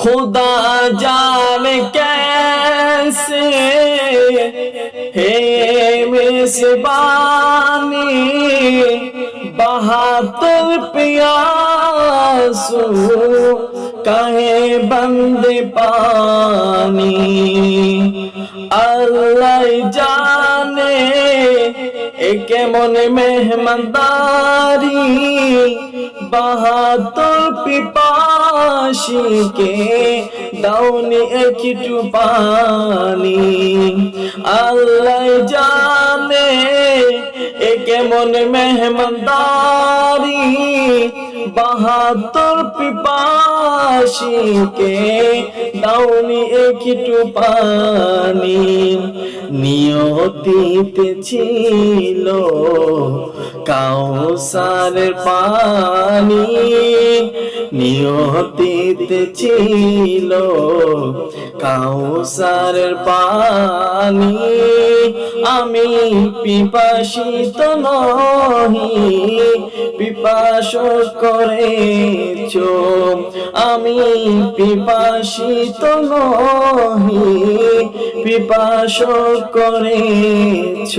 खुदा जाने कैसे हे मिसबानी? बहातर प्यासू कहे बंद पानी। अल्लाह जाने, एक मन मेहमानदारी বাহাদুর পিপাসীকে দাউনি একটু পানি। আল্লাহ জানে এ কেমন মেহমানদারি। বাহাদুর পিপাসীকে দাউনি একটু পানি। নিয়তিতে ছিল কাউসার পানি নিয়তিতে ছিল কাউসারের পানি আমি পিপাসিত নহি, পিপাস করেছ। আমি পিপাসিত নহি পিপাস করেছ।